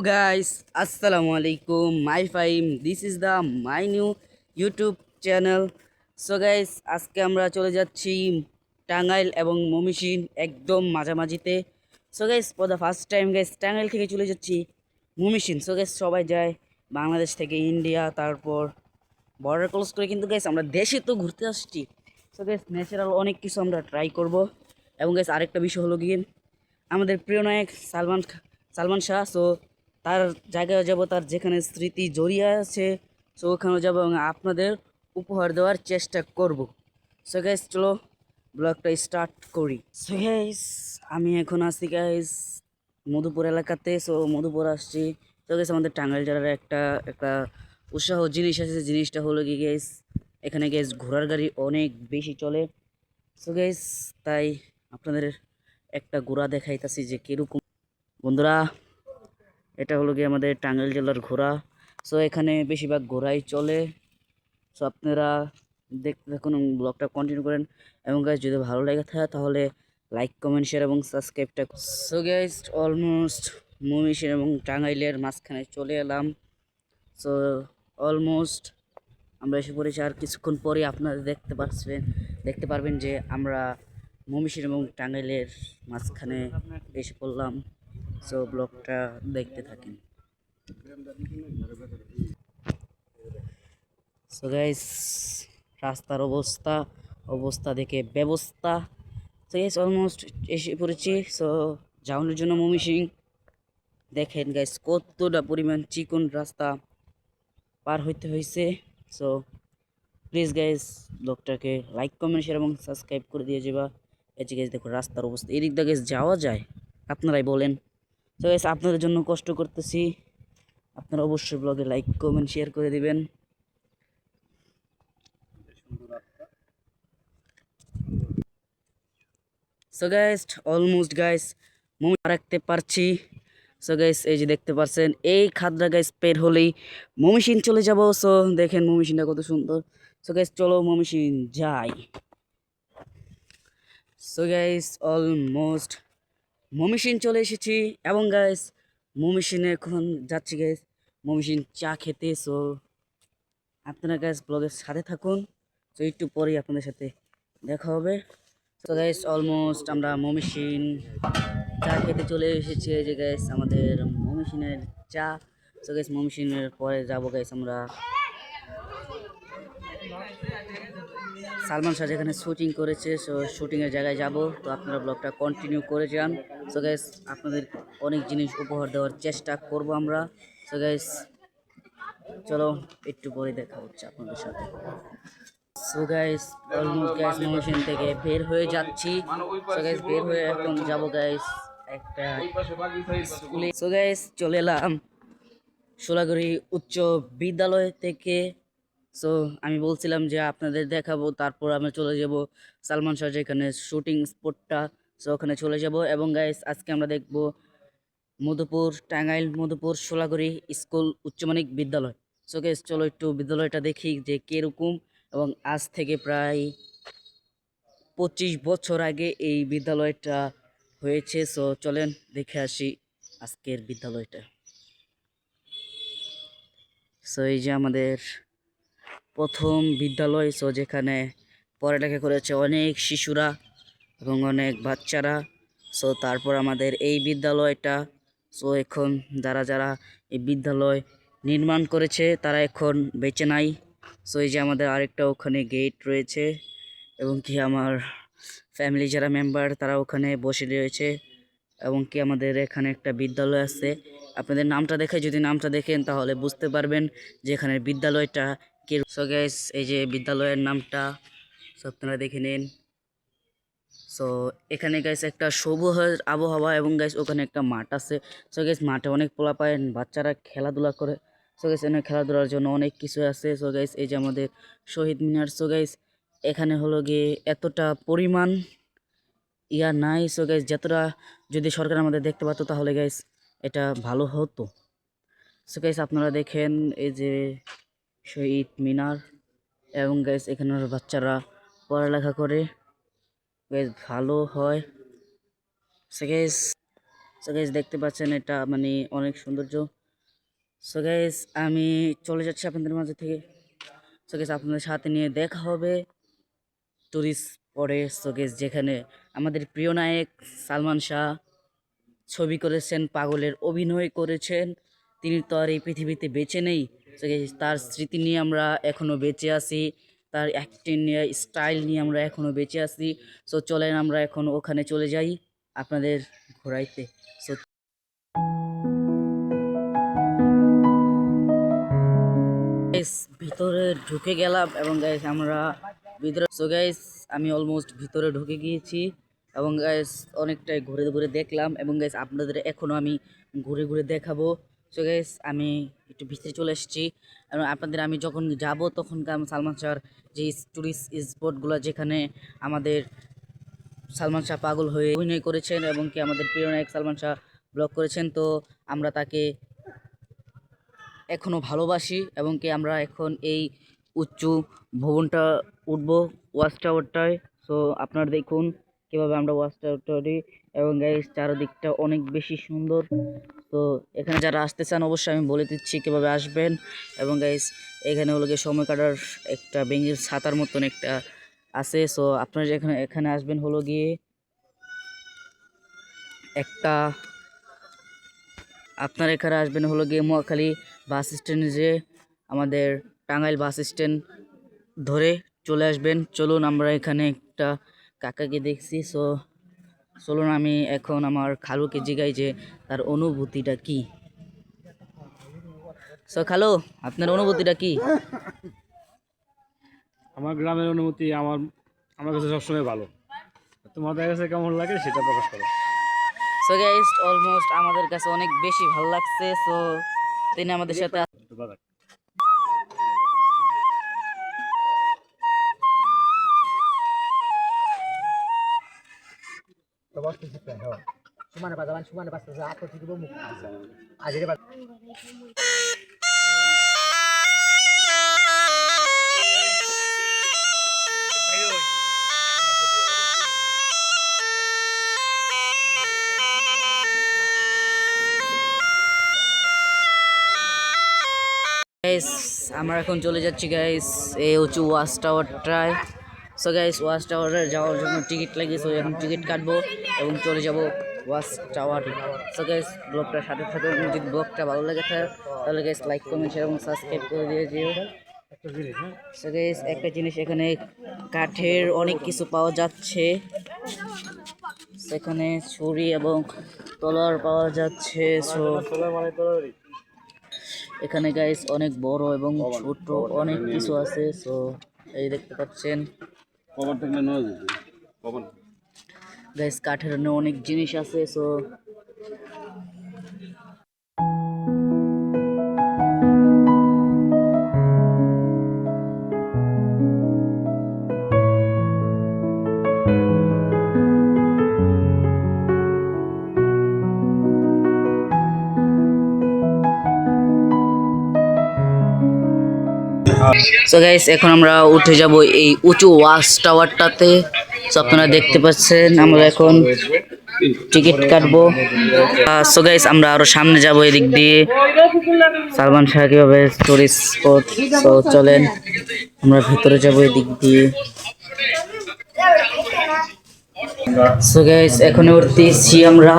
guys assalamu alaikum my fine this is the, my new youtube channel. So guys, আজকে আমরা চলে যাচ্ছি টাঙ্গাইল এবং মমিসিন একদম মাঝামাঝিতে। So guys for the first time guys Tangail থেকে চলে যাচ্ছি মমিসিন সো গাইস সবাই যায় বাংলাদেশ থেকে ইন্ডিয়া, তারপর বর্ডার ক্রস করে। কিন্তু গাইস আমরা দেশে তো ঘুরতে আসছি। সো গাইস ন্যাচারাল অনেক কিছু আমরা ট্রাই করব। এবং গাইস আরেকটা বিষয় হলো গিয়ে আমাদের প্রিয় নায়ক সালমান সালমান শাহ। সো তার জায়গায় যাব, তার যেখানে স্মৃতি জড়িয়ে আছে, সো ওখানে যাব এবং আপনাদের উপহার দেওয়ার চেষ্টা করব। সো গাইস চলো ব্লগটা স্টার্ট করি। সো গাইস আমি এখন আছি গাইস মধুপুর এলাকাতে সো মধুপুর আসছি। তো গাইস আমাদের টাঙ্গাইল জেলার একটা একটা উৎসাহ জিনিস আছে জিনিসটা হলো কি গাইস এখানে গাইস ঘোড়ার গাড়ি অনেক বেশি চলে। সো গাইস তাই আপনাদের একটা ঘোড়া দেখাইতাছি যে কীরকম। বন্ধুরা এটা হলো গিয়ে আমাদের টাঙ্গাইল জেলার ঘোড়া। সো এখানে বেশিরভাগ ঘোড়াই চলে। সো আপনারা দেখতে থাকুন ব্লগটা কন্টিনিউ করেন। এবং গাইজ যদি ভালো লেগে থাকে, তাহলে লাইক কমেন্ট শেয়ার এবং সাবস্ক্রাইবটা সো গাইজ অলমোস্ট মমিশন এবং টাঙ্গাইলের মাঝখানে চলে এলাম। সো অলমোস্ট আমরা এসে পড়েছি। আর কিছুক্ষণ পরে আপনারা দেখতে পাচ্ছেন দেখতে পারবেন যে আমরা মমিশন এবং টাঙ্গাইলের মাঝখানে এসে পড়লাম। সো ব্লগটা দেখতে থাকেন। সো গাইস রাস্তার অবস্থা অবস্থা দেখে ব্যবস্থা। সো গাইস অলমোস্ট এসে পড়েছি। সো যাওয়ানোর জন্য মমিসিং দেখেন গাইস কতটা পরিমাণ চিকন রাস্তা পার হইতে হয়েছে সো প্লিজ গাইস ব্লগটাকে লাইক কমেন্ট শেয়ার এবং সাবস্ক্রাইব করে দিয়ে যাবা। এই গাইস দেখো রাস্তার অবস্থা। এদিক দিয়ে গাইস যাওয়া যায়? আপনারাই বলেন। তো গাইস আপনাদের জন্য কষ্ট করতেছি। আপনারা অবশ্যই ব্লগে লাইক কমেন্ট শেয়ার করে দিবেন। সো গাইস অলমোস্ট গাইস মনে রাখতে পারছি। সো গাইস এই যে দেখতে পাচ্ছেন এই খাদরা গাইস পের হলেই মমিসিন চলে যাব। সো দেখেন মমিসিনটা কত সুন্দর। সো গাইস চলো মমিসিন যাই। সো গাইস অলমোস্ট মমিসিন চলে এসেছি। এবং গাইস মমিসিনে এখন যাচ্ছি গাইস মমিসিন চা খেতে। সো আপনারা গাইস ব্লগের সাথে থাকুন। তো একটু পরেই আপনাদের সাথে দেখা হবে। তো গাইস অলমোস্ট আমরা মমিসিন চা খেতে চলে এসেছি। যে গাইস আমাদের মমিসিনের চা। তো গাইস মমিসিনের পরে যাব গাইস আমরা। সালমান শাহ যেখানে শুটিং করেছে সো শুটিংয়ের জায়গায় যাব। তো আপনারা ব্লগটা কন্টিনিউ করে যান। সো গাইস আপনাদের অনেক জিনিস উপহার দেওয়ার চেষ্টা করব আমরা। সো গাইস চলো একটু পরে দেখা হচ্ছে আপনাদের সাথে। So guys almost guys Mymensingh থেকে বের হয়ে যাচ্ছি। সো গাইস বের হয়ে এখন যাব গাইস একটা স্কুলে সো গাইস চলে এলাম সোলাগুড়ি উচ্চ বিদ্যালয় থেকে। সো আমি বলছিলাম যে আপনাদের দেখাবো, তারপর আমি চলে যাব সালমান শাহ যেখানে শুটিং স্পটটা সো ওখানে চলে যাব। এবং গাইস আজকে আমরা দেখব মধুপুর, টাঙ্গাইল, মধুপুর, সোলাগুড়ি স্কুল উচ্চমানিক বিদ্যালয়। সো গাইস চলো একটু বিদ্যালয়টা দেখি যে কীরকম। এবং আজ থেকে প্রায় পঁচিশ বছর আগে এই বিদ্যালয়টা হয়েছে। সো চলেন দেখে আসি আজকের বিদ্যালয়টা। সো এই যে আমাদের প্রথম বিদ্যালয় সো যেখানে পড়ালেখা করেছে অনেক শিশুরা এবং অনেক বাচ্চারা। সো তারপর আমাদের এই বিদ্যালয়টা সো এখন যারা যারা এই বিদ্যালয় নির্মাণ করেছে, তারা এখন বেঁচে নাই। সো এই যে আমাদের আরেকটা ওখানে গেট রয়েছে এবং কি আমার ফ্যামিলি যারা মেম্বার তারা ওখানে বসে রয়েছে এবং কি আমাদের এখানে একটা বিদ্যালয় আছে। আপনাদের নামটা দেখে, যদি নামটা দেখেন তাহলে বুঝতে পারবেন যে এখানে বিদ্যালয়টা কি সো গ্যাস এই যে বিদ্যালয়ের নামটা সো আপনারা দেখে নিন। সো এখানে গাইস একটা সবুজ আবহাওয়া এবং গাইস ওখানে একটা মাঠ আছে। সো গাইস মাঠে অনেক পোলা পায়, বাচ্চারা খেলাধুলা করে। সো গাইস এখানে খেলাধুলার জন্য অনেক কিছু আছে। সো গাইস এই যে আমাদের শহীদ মিনার সো গাইস এখানে হলো গিয়ে এতটা পরিমাণ ইয়া নাই। সো গাইস যতটা যদি সরকার আমাদের দেখতে পাতো তাহলে গাইস এটা ভালো হতো। সো গাইস আপনারা দেখেন এই যে শহীদ মিনার এবং গাইস এখানের বাচ্চারা পড়ালেখা করে। বেশ ভালো হয়। সো গাইস সো গাইস দেখতে পাচ্ছেন এটা মানে অনেক সৌন্দর্য। সো আমি চলে যাচ্ছি আপনাদের মাঝে থেকে। সো আপনাদের সাথে নিয়ে দেখা হবে টুরিস্ট পরে। সো যেখানে আমাদের প্রিয় নায়ক সালমান শাহ ছবি করেছেন, পাগলের অভিনয় করেছেন। তিনি তো আর এই পৃথিবীতে বেঁচে নেই। তার স্মৃতি নিয়ে আমরা এখনও বেঁচে আছি, তার অ্যাক্টিং নিয়ে স্টাইল নিয়ে আমরা এখনও বেঁচে আছি। সো চলেন আমরা এখন ওখানে চলে যাই আপনাদের ঘোরাইতে। সো ভিতরে ঢুকে গেলাম এবং গাইস আমরা ভিতরে সো গাইস আমি অলমোস্ট ভিতরে ঢুকে গিয়েছি এবং গাইস অনেকটাই ঘুরে ঘুরে দেখলাম এবং গাইস আপনাদের এখনও আমি ঘুরে ঘুরে দেখাবো। সো গাইস আমি একটু ভিতরে চলে এসেছি। এবং আপনাদের আমি যখন যাব তখন আমি সালমান শাহর যে টুরিস্ট স্পটগুলো যেখানে আমাদের সালমান শাহ পাগল হয়ে অভিনয় করেছেন এবং কি আমাদের প্রিয় নায়ক সালমান শাহ ব্লগ করেছেন, তো আমরা তাকে এখনও ভালোবাসি এবং কি আমরা এখন এই উচ্চ ভবনটা উঠবো ওয়াচ টাওয়ারটায় সো আপনারা দেখুন। কীভাবে আমরা ওয়াচ টাওয়ারটা উঠি এবং গাইস চারদিকটা অনেক বেশি সুন্দর। তো এখানে যারা আসতে চান অবশ্যই আমি বলে দিচ্ছি কীভাবে আসবেন এবং গাইস এখানে হলো গিয়ে সময় কাটার একটা বেঙ্গির ছাতার মতন একটা আছে। সো আপনারা যেখানে, এখানে আসবেন হলো গিয়ে একটা, আপনার এখানে আসবেন হলো গিয়ে মহাখালী বাস স্ট্যান্ডে যে আমাদের টাঙ্গাইল বাস স্ট্যান্ড ধরে চলে আসবেন। চলুন আমরা এখানে একটা কাকাকে দেখছি সো চলুন আমি এখন আমার খালুকে জিগাই যে তার অনুভূতিটা কি। সো খালু আপনার অনুভূতিটা কি? আমার গ্রামের অনুভূতি আমার আমার কাছে সবসময় ভালো। তোমাদের কাছে কেমন লাগে সেটা প্রকাশ করো। সো গাইস অলমোস্ট আমাদের কাছে অনেক বেশি ভালো লাগছে সো তিনি আমাদের সাথে তোমাকে কি কেন সুমানে বাজাবান সুমানে বাজতে যা আপত্তি দিব মুখ আজি রে আমরা এখন চলে যাচ্ছি গাইস এই উঁচু ওয়াশ টাওয়ারটায় সো গাইস ওয়াচ টাওয়ারে যাওয়ার জন্য টিকিট লাগে সো এখন টিকিট কাটবো এবং চলে যাব ওয়াচ টাওয়ারে সো গাইস ব্লগটার সাথে সাথে যদি ব্লগটা ভালো লাগে তাহলে গাইস লাইক কমেন্ট শেয়ার এবং সাবস্ক্রাইব করে দিয়ে যেও সো গাইস একটা জিনিস এখানে কাঠের অনেক কিছু পাওয়া যাচ্ছে। সেখানে ছুরি এবং তলার পাওয়া যাচ্ছে সো এখানে গাইস অনেক বড় এবং ছোট অনেক কিছু আছে সো এই দেখতে পাচ্ছেন। কভার থাকলে নয় কভার গাইস কাঠের অনেক অনেক জিনিস আছে সো সো গাইস এখন আমরা উঠে যাব এই উঁচু ওয়াচ টাওয়ারটাতে। সো আপনারা দেখতে পাচ্ছেন, আমরা এখন টিকিট কাটবো। সো গাইস আমরা আরও সামনে যাব এদিক দিয়ে। সালমান শাহ কীভাবে টুরিস্ট স্পট সো চলেন, আমরা ভিতরে যাব এদিক দিয়ে। সো গাইস এখন উঠতেছি আমরা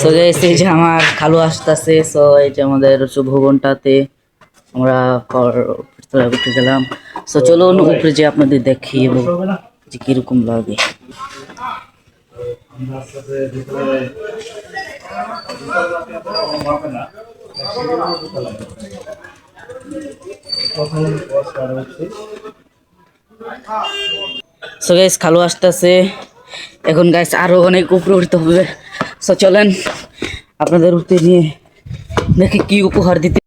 সো এই যে আমার খালু আসতেছে সো এই যে আমাদের শুভবনটাতে আমরা ভিতরে উঠে গেলাম। সো চলুন উপরে যে আপনাদের দেখিয়ে দেবো যে কীরকম লাগে। সো গাইস খালু আসতেছে। এখন গাইস আরও অনেক উপরে উঠতে হবে। সো চলেন আপনাদের উঠতে নিয়ে দেখি কি উপহার দিতে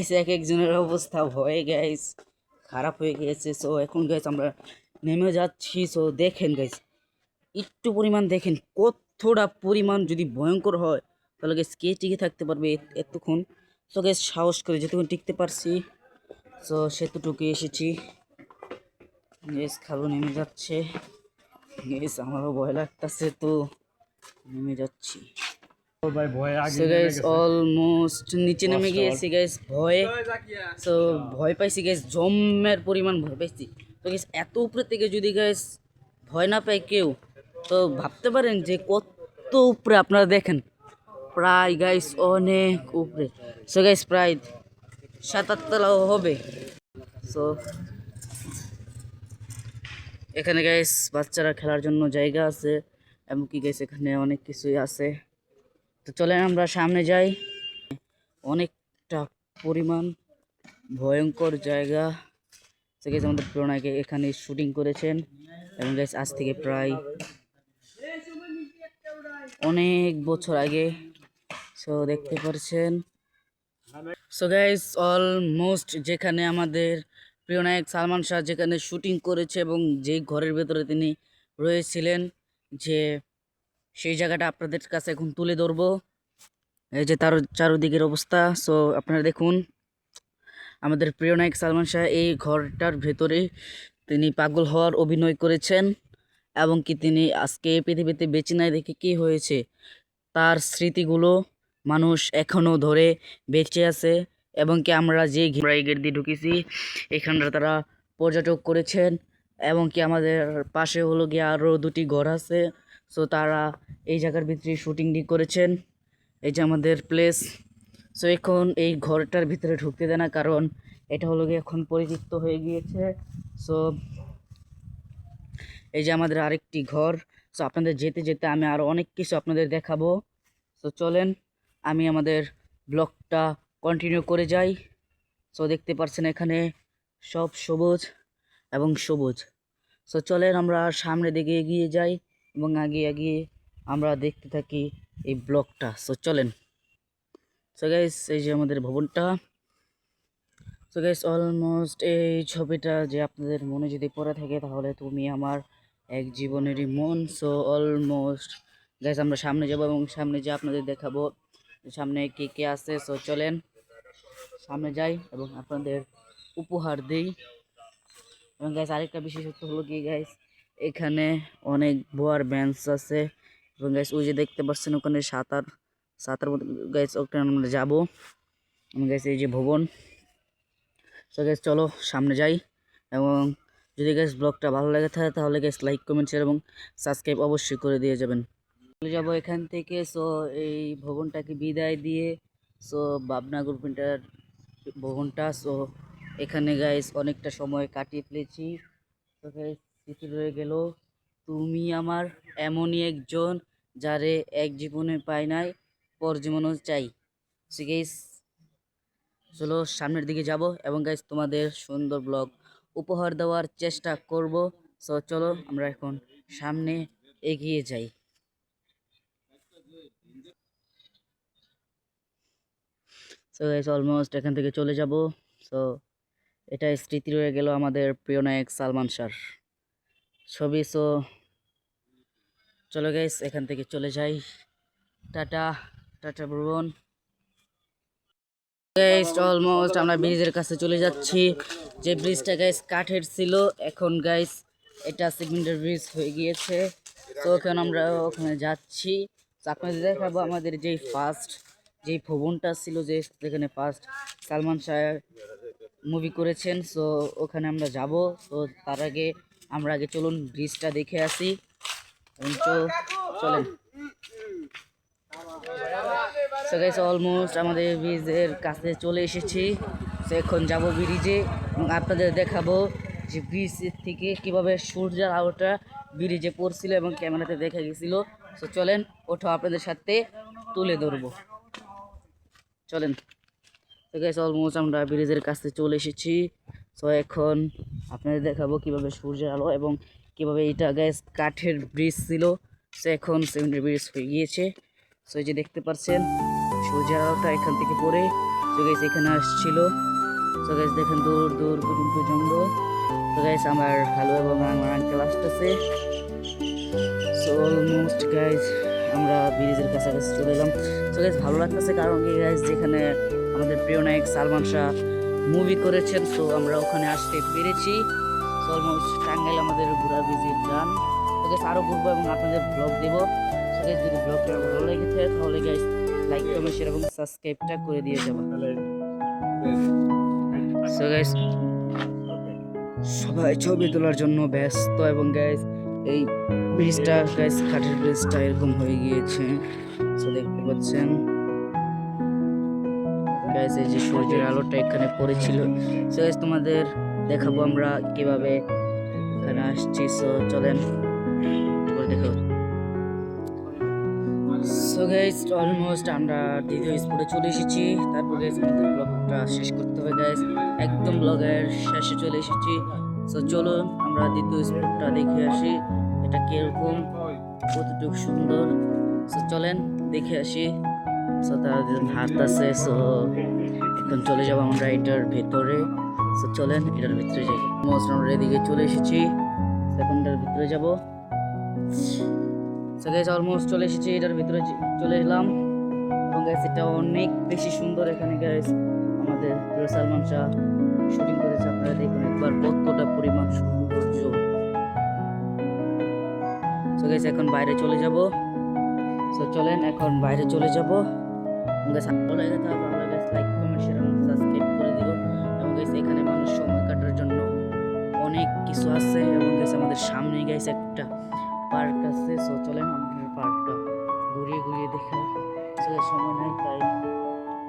গাইস এক একজনের অবস্থা ভয়ে গাইস খারাপ হয়ে গিয়েছে। সো এখন গাইস আমরা নেমে যাচ্ছি। সো দেখেন গাইস একটু পরিমাণ দেখেন, কতটা পরিমাণ যদি ভয়ঙ্কর হয়, তাহলে গাইস কে টিকে থাকতে পারবে এত- এতক্ষণ? সো গাইস সাহস করে যেতক্ষণ টিকতে পারছি। সো সেতুটুকু এসেছি। গেস খালু নেমে যাচ্ছে। গেস আমারও ভয় লাগতেছে তো, নেমে যাচ্ছি। সো গাইস অলমোস্ট নিচে নেমে গিয়েছি গাইস ভয়ে সো ভয় পাইছি গাইস জম্মের পরিমাণ ভয় পাইছি তো গাইস এত উপরে থেকে যদি গাইস ভয় না পায় কেউ তো ভাবতে পারেন যে কত উপরে আপনারা দেখেন প্রায় গাইস অনেক উপরে সো গাইস প্রায় সাত আটতলাও হবে। সো এখানে গাইস বাচ্চারা খেলার জন্য জায়গা আছে এমনকি গাইস এখানে অনেক কিছুই আছে। তো চলেন আমরা সামনে যাই। অনেকটা পরিমাণ ভয়ঙ্কর জায়গা। সে গেছে আমাদের প্রণয়কে এখানে শুটিং করেছেন এবং গাইস আজ থেকে প্রায় অনেক বছর আগে। সো দেখতে পাচ্ছেন সো গাইস অলমোস্ট যেখানে আমাদের প্রিয় নায়ক সালমান শাহ যেখানে শুটিং করেছে এবং যেই ঘরের ভেতরে তিনি রয়েছিলেন, যে সেই জায়গাটা আপনাদের কাছে এখন তুলে ধরবো। এই যে তার চারোদিকের অবস্থা। সো আপনারা দেখুন, আমাদের প্রিয় নায়ক সালমান শাহ এই ঘরটার ভেতরে তিনি পাগল হওয়ার অভিনয় করেছেন এবং কি তিনি আজকে পৃথিবীতে বেঁচে নাই দেখে কী হয়েছে? তার স্মৃতিগুলো মানুষ এখনও ধরে বেঁচে আছে এবং কি আমরা যে ঘে- গেট দিয়ে ঢুকেছি, এখানটা তারা পর্যটক করেছেন এবং কি আমাদের পাশে হলো গিয়ে আরও দুটি ঘর আছে। সো তারা এই জায়গার ভিতরে শুটিংটি করেছেন। এই যে আমাদের প্লেস সো এখন এই ঘরটার ভিতরে ঢুকতে দেয় না, কারণ এটা হলো গিয়ে এখন পরিচিত হয়ে গিয়েছে। সো এই যে আমাদের আরেকটি ঘর। সো আপনাদের যেতে যেতে আমি আরও অনেক কিছু আপনাদের দেখাবো। সো চলেন, আমি আমাদের ব্লগটা কন্টিনিউ করে যাই। সো দেখতে পাচ্ছেন এখানে সব সবুজ এবং সবুজ। সো চলেন আমরা সামনের দিকে এগিয়ে যাই। এবং আগে আগে আমরা দেখতে থাকি এই ব্লগটা সো চলেন। সো গাইস এই যে আমাদের ভবনটা। সো গাইস অলমোস্ট এই ছবিটা যে আপনাদের মনে যদি পড়ে থাকে, তাহলে তুমি আমার এক জীবনেরই মন। সো অলমোস্ট গাইস আমরা সামনে যাব এবং সামনে যে আপনাদের দেখাবো, সামনে কে কে আছে। সো চলেন, সামনে যাই এবং আপনাদের উপহার দিই। এবং গাইস আরেকটা বিশেষত্ব হলো কি গাইস এখানে অনেক বোয়ার বেঞ্চ আছে। এবং গাইস ওই যে দেখতে পাচ্ছেন ওখানে সাঁতার সাঁতার গাইস ওখানে আমরা যাব। গাইস এই যে ভবন। সো গাইস চলো সামনে যাই। এবং যদি গাইস ব্লগটা ভালো লাগে থাকে, তাহলে গাইস লাইক কমেন্ট শেয়ার এবং সাবস্ক্রাইব অবশ্যই করে দিয়ে যাবেন। চলে যাব এখান থেকে। সো এই ভবনটাকে বিদায় দিয়ে সো বাবনা গ্রুপিনটার ভবনটা। সো এখানে গাইস অনেকটা সময় কাটিয়ে ফেলেছি। তো গাইস স্মৃতি রয়ে গেল। তুমি আমার এমনই একজন যারে এক জীবনে পাই নাই, পর জীবনও চাই। সো চলো সামনের দিকে যাব এবং গাইস তোমাদের সুন্দর ব্লগ উপহার দেওয়ার চেষ্টা করব। সো চলো আমরা এখন সামনে এগিয়ে যাই। সো গাইস অলমোস্ট এখান থেকে চলে যাব। সো এটা স্মৃতি রয়ে গেল আমাদের প্রিয় নায়ক সালমান শাহর ছবি সো চলো গাইস এখান থেকে চলে যাই। টাটা টাটা ভ্রমণ গাইস অলমোস্ট আমরা ব্রিজের কাছে চলে যাচ্ছি। যে ব্রিজটা গাইস কাঠের ছিল, এখন গাইস এটা সিমেন্টের ব্রিজ হয়ে গিয়েছে। তো এখন আমরা ওখানে যাচ্ছি। আপনাদের দেখাবো আমাদের যেই ফার্স্ট যেই ভবনটা ছিল, যে যেখানে ফার্স্ট সালমান শাহ মুভি করেছেন। সো ওখানে আমরা যাব। তো তার আগে আমরা আগে চলুন ব্রিজটা দেখে আসি। চলেন। সো অলমোস্ট আমাদের ব্রিজের কাছে চলে এসেছি। তো এখন যাব ব্রিজে এবং আপনাদের দেখাবো যে ব্রিজ থেকে কীভাবে সূর্যের আলোটা ব্রিজে পড়ছিল এবং ক্যামেরাতে দেখা গেছিল। তো চলেন, ওঠো আপনাদের সাথে, তুলে ধরবো। চলেন। তো গাইস অলমোস্ট আমরা ব্রিজের কাছে চলে এসেছি। তো এখন আপনাদের দেখাবো কীভাবে সূর্যের আলো এবং কীভাবে এটা গ্যাস কাঠের ব্রিজ ছিল। সে এখন সিমেন্টের ব্রিজ হয়ে গিয়েছে। সো এই যে দেখতে পাচ্ছেন, সূর্যের আলোটা এখান থেকে পড়ে। তো গাইস এখানে আসছিল। তো গাইস দেখেন দূর দূর পর্যন্ত জঙ্গল। তো গাইস আমার ভালো এবং আমার আঙ্কেল আসতেছে। সো অলমোস্ট গাইস আমরা ব্রিজের কাছাকাছি চলে এলাম। তো গাইস ভালো লাগতেছে কারণ কি গাইস যেখানে আমাদের প্রিয় নায়ক সালমান শাহ মুভি করেছেন সো আমরা ওখানে আসতে পেরেছি। অলমোস্ট টাঙ্গাইল আমাদের ঘোরা ভিজিট তো গাইস আরও ঘুরবো এবং আপনাদের ব্লগ দেবো। গাইস যদি ব্লগটা ভালো লেগেছে তাহলে গাইস লাইক কমেন্ট শেয়ার এবং সাবস্ক্রাইবটা করে দিয়ে যাব সো গাইস সবাই ছবি তোলার জন্য ব্যস্ত এবং গাইস এই ব্রিজটা গাইস কাঠের ব্রিজটা এরকম হয়ে গিয়েছে। সো দেখতে পাচ্ছেন। গাইস এই যে সূর্যের আলোটা এখানে পড়েছিল। সো গাইস তোমাদের দেখাবো আমরা কীভাবে এখানে আসছি। সো চলেন দেখো সো গাইস অলমোস্ট আমরা দ্বিতীয় স্পটে চলে এসেছি। তারপর গাইস আমাদের ব্লগটা শেষ করতে হবে গাইস একদম ব্লগের শেষে চলে এসেছি। সো চলুন আমরা দ্বিতীয় স্পটটা দেখে আসি। এটা কীরকম, কতটুকু সুন্দর। সো চলেন, দেখে আসি। সো তারা হাঁটতেছে সো এখন চলে যাব আমরা এটার ভেতরে। সো চলেন এটার ভিতরে যাই। অলমোস্ট আমরা এদিকে চলে এসেছি। সেকেন্ডটার ভিতরে যাব। সো গাইস অলমোস্ট চলে এসেছি, এটার ভিতরে চলে এলাম। এবং গাইস এটা অনেক বেশি সুন্দর এখানে গাইস আমাদের সালমান শাহ শুটিং করেছে, আপনারা দেখুন একবার কতটা পরিমাণ সৌন্দর্য। সো গাইস এখন বাইরে চলে যাব। সো চলেন, এখন বাইরে চলে যাব। গাইস ভালো লাগে তাহলে আমরা গাইস লাইক কমেন্ট শেয়ার এবং সাবস্ক্রাইব করে দিব। এবং গাইস এখানে মানুষ সময় কাটার জন্য অনেক কিছু আছে। এবং গাইস আমাদের সামনে গাইস একটা পার্ক আছে। সো চলেন আমাদের পার্কটা ঘুরিয়ে ঘুরিয়ে দেখা। সময় নাই, তাই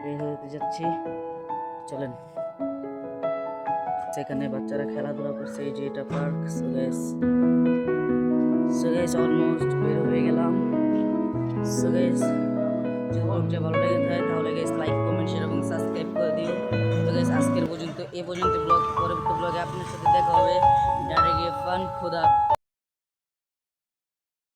বের হতে যাচ্ছি। চলেন। সেখানে বাচ্চারা খেলাধুলা করছে, এই যে এটা park so guys so guys almost বের হয়ে গেলাম। সো গাইস ব্লগটা ভালো লেগে থাকে তাহলে গেস লাইক কমেন্ট শেয়ার এবং সাবস্ক্রাইব করে দিও। তো গেস আজকের পর্যন্ত, এ পর্যন্ত ব্লগ পরবর্তী ব্লগে আপনার সাথে দেখা হবে। ডাইরেক্ট ফান খোদা।